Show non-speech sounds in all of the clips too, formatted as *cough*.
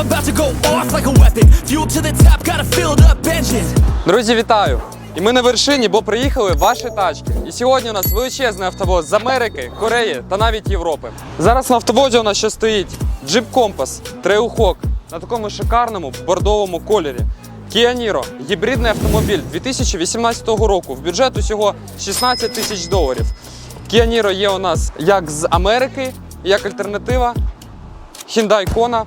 about to go off like a weapon. Fuel to the top, got a up engine. Друзі, вітаю! І ми на вершині, бо приїхали ваші тачки. І сьогодні у нас величезний автобоз з Америки, Кореї та навіть Європи. Зараз на автобозі у нас ще стоїть Jeep Compass, Trailhawk на такому шикарному бордовому кольорі. Kia Niro – гібридний автомобіль 2018 року. В бюджет усього 16 тисяч доларів. Kia Niro є у нас як з Америки, як альтернатива Hyundai Kona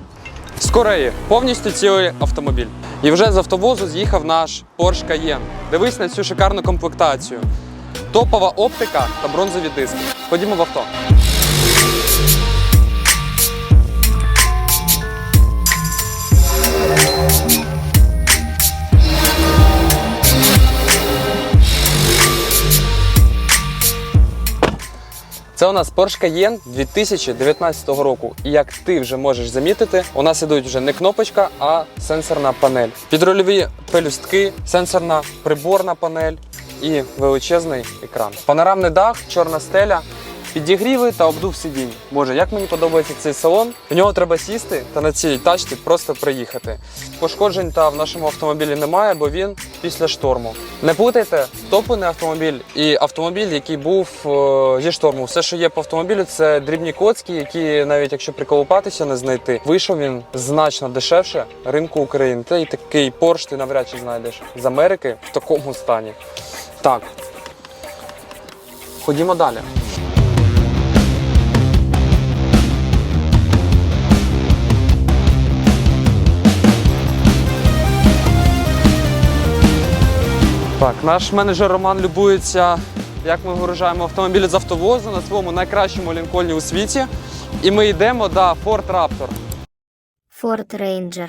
з Кореї. Повністю цілий автомобіль. І вже з автовозу з'їхав наш Porsche Cayenne. Дивись на цю шикарну комплектацію. Топова оптика та бронзові диски. Ходімо в авто. Це у нас Porsche Cayenne 2019 року. І як ти вже можеш замітити, у нас ідуть вже не кнопочка, а сенсорна панель. Підрульові пелюстки, сенсорна приборна панель і величезний екран. Панорамний дах, чорна стеля. Підігріви та обдув сидінь. Боже, як мені подобається цей салон. В нього треба сісти та на цій тачці просто приїхати. Пошкоджень та в нашому автомобілі немає, бо він після шторму. Не путайте топлений автомобіль і автомобіль, який був е, зі шторму. Все, що є по автомобілю, це дрібні коцки, які навіть якщо приколупатися не знайти, вийшов він значно дешевше ринку України. Та й такий Porsche ти навряд чи знайдеш з Америки в такому стані. Так. Ходімо далі. Так, наш менеджер Роман любується, як ми вигружаємо автомобілі з автовозу на своєму найкращому лінкольні у світі. І ми йдемо до Ford Raptor. Ford Ranger.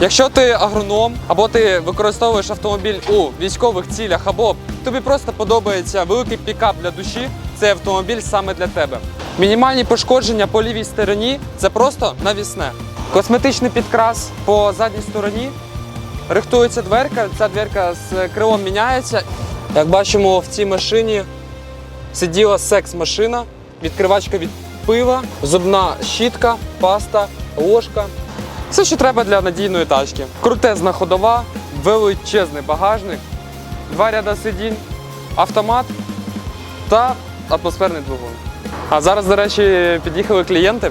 Якщо ти агроном, або ти використовуєш автомобіль у військових цілях, або тобі просто подобається великий пікап для душі, цей автомобіль саме для тебе. Мінімальні пошкодження по лівій стороні це просто навісне. Косметичний підкрас по задній стороні. Рихтується дверка, ця дверка з крилом міняється. Як бачимо, в цій машині сиділа секс-машина, відкривачка від пива, зубна щітка, паста, ложка. Все, що треба для надійної тачки. Крутезна ходова, величезний багажник, два ряда сидінь, автомат та атмосферний двигун. А зараз, до речі, під'їхали клієнти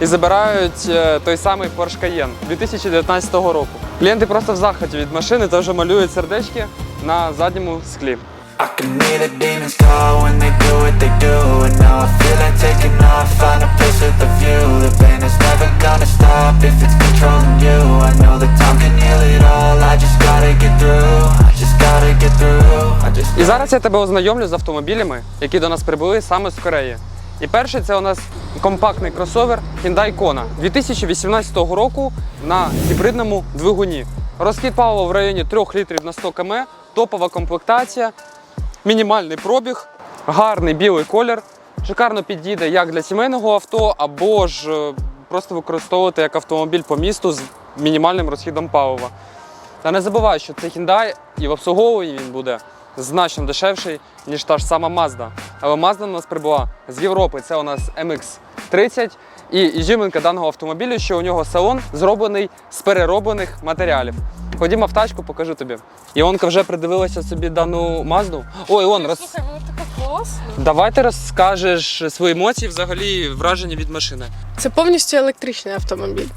і забирають е, той самий Porsche Cayenne 2019 року. Клієнти просто в захваті від машини та вже малюють сердечки на задньому склі. I can hear the demons call when they do what they do And now I feel like taking off, find a place with a view The pain is never gonna stop if it's controlling you I know that time can heal it all, I just gotta get through I just gotta get through, I just І зараз я тебе ознайомлю з автомобілями, які до нас прибули саме з Кореї. І перший це у нас компактний кросовер Hyundai Kona 2018 року на гібридному двигуні. Розхід палива в районі 3 літрів на 100 км, топова комплектація, мінімальний пробіг, гарний білий колір. Шикарно підійде як для сімейного авто, або ж е, просто використовувати як автомобіль по місту з мінімальним розхідом палива. Та не забувай, що це Hyundai і в обслуговуванні він буде значно дешевший, ніж та ж сама Mazda. Але Mazda у нас прибула з Європи. Це у нас MX-30. І ізюминка даного автомобілю, що у нього салон зроблений з перероблених матеріалів. Ходімо в тачку, покажу тобі. Іонка вже придивилася собі дану Мазду. Ой, Іон, роз... Слухай, вона така класна. давай ти розкажеш свої емоції, взагалі враження від машини. Це повністю електричний автомобіль.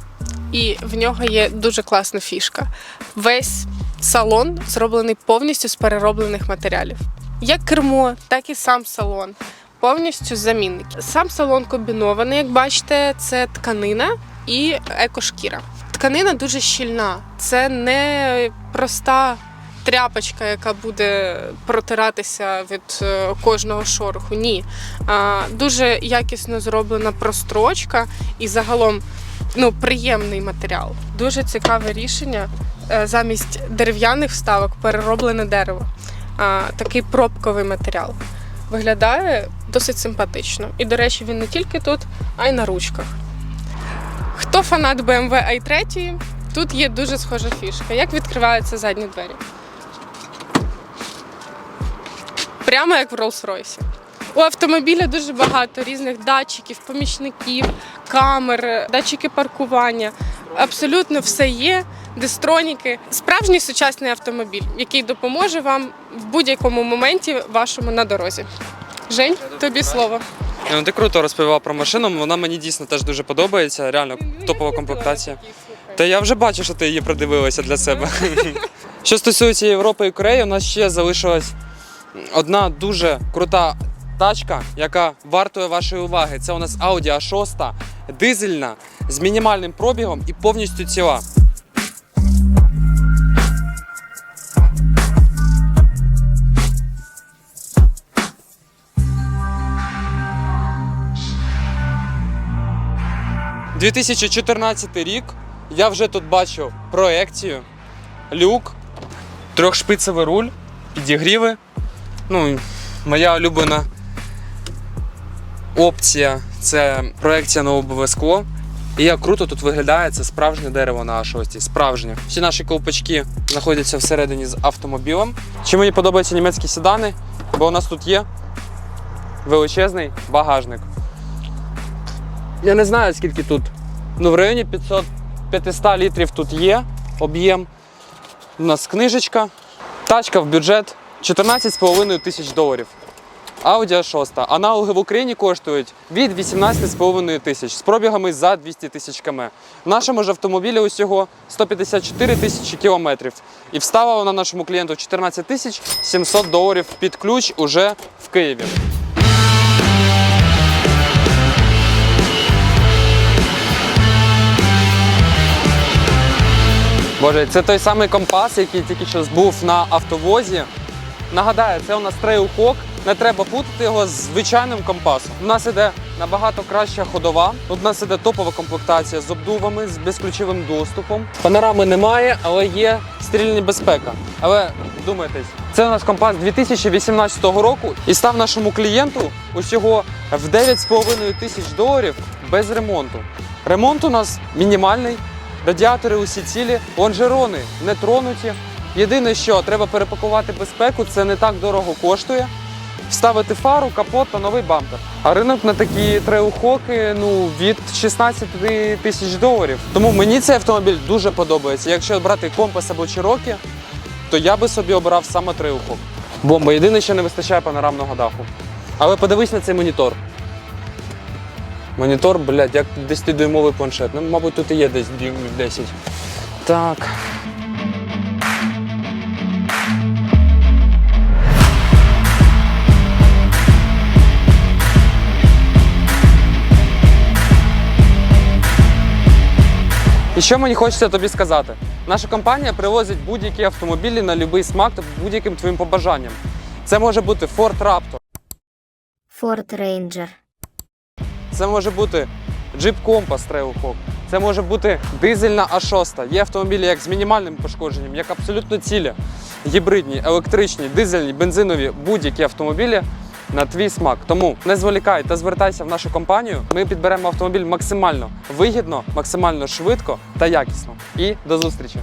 І в нього є дуже класна фішка. Весь салон зроблений повністю з перероблених матеріалів. Як кермо, так і сам салон. Повністю замінники. Сам салон комбінований, як бачите, це тканина і екошкіра. Тканина дуже щільна. Це не проста тряпочка, яка буде протиратися від е, кожного шороху. Ні. Дуже якісно зроблена прострочка і загалом ну, приємний матеріал. Дуже цікаве рішення. Е, Замість дерев'яних вставок перероблене дерево. Такий пробковий матеріал. Виглядає досить симпатично. І, до речі, він не тільки тут, а й на ручках. Хто фанат BMW i3, тут є дуже схожа фішка. Як відкриваються задні двері? Прямо як в Rolls-Royce. У автомобіля дуже багато різних датчиків, помічників, камер, датчики паркування. Абсолютно все є. Дестроніки, справжній сучасний автомобіль, який допоможе вам в будь-якому моменті вашому на дорозі. Жень, тобі слово. Ну, ти круто розповідав про машину, вона мені дійсно теж дуже подобається. Реально топова комплектація. Та я вже бачу, що ти її придивилася для себе. *laughs* Що стосується Європи і Кореї, у нас ще залишилась одна дуже крута тачка, яка вартує вашої уваги. Це у нас Audi A6, дизельна, з мінімальним пробігом і повністю ціла. – 2014 рік. Я вже тут бачу проекцію, люк, трьохшпицевий руль, підігріви. Ну, моя улюблена опція це проекція на лобове скло. І як круто тут виглядає це справжнє дерево на А6. Справжнє. Всі наші ковпачки знаходяться всередині з автомобілем. Чи мені подобаються німецькі седани? Бо у нас тут є величезний багажник. Я не знаю, скільки тут. Ну, в районі 500 500 літрів тут є об'єм. У нас книжечка. Тачка в бюджет 14,5 тисяч доларів. Audi A6. Аналоги в Україні коштують від 18,5 тисяч з пробігами за 200 тисяч км. В нашому ж автомобілі усього 154 тисячі кілометрів. І встала вона нашому клієнту 14 тисяч 700 доларів під ключ уже в Києві. Боже, це той самий компас, який тільки що був на автовозі. Нагадаю, це у нас трейлхок. Не треба путати його з звичайним компасом. У нас іде набагато краща ходова. Тут у нас іде топова комплектація з обдувами, з безключовим доступом. Панорами немає, але є стрільна безпека. Але думайтесь, це у нас компас 2018 року і став нашому клієнту усього в 9,5 тисяч доларів без ремонту. Ремонт у нас мінімальний. Радіатори усі цілі, лонжерони не тронуті. Єдине, що треба перепакувати безпеку, це не так дорого коштує. Вставити фару, капот та новий бампер. А ринок на такі треухоки ну, від 16 тисяч доларів. Тому мені цей автомобіль дуже подобається. Якщо брати компас або Cherokee, то я би собі обирав саме треухок. Бомба. Єдине, що не вистачає панорамного даху. Але подивись на цей монітор. Монітор, блядь, як 10-дюймовий планшет. Ну, мабуть, тут і є десь 10. Так. І що мені хочеться тобі сказати? Наша компанія привозить будь-які автомобілі на будь-який смак та будь-яким твоїм побажанням. Це може бути Ford Raptor, Ford Ranger, Це може бути Jeep Compass Trailhawk, це може бути дизельна А6. Є автомобілі як з мінімальним пошкодженням, як абсолютно цілі, гібридні, електричні, дизельні, бензинові, будь-які автомобілі на твій смак. Тому не зволікай та звертайся в нашу компанію. Ми підберемо автомобіль максимально вигідно, максимально швидко та якісно. І до зустрічі!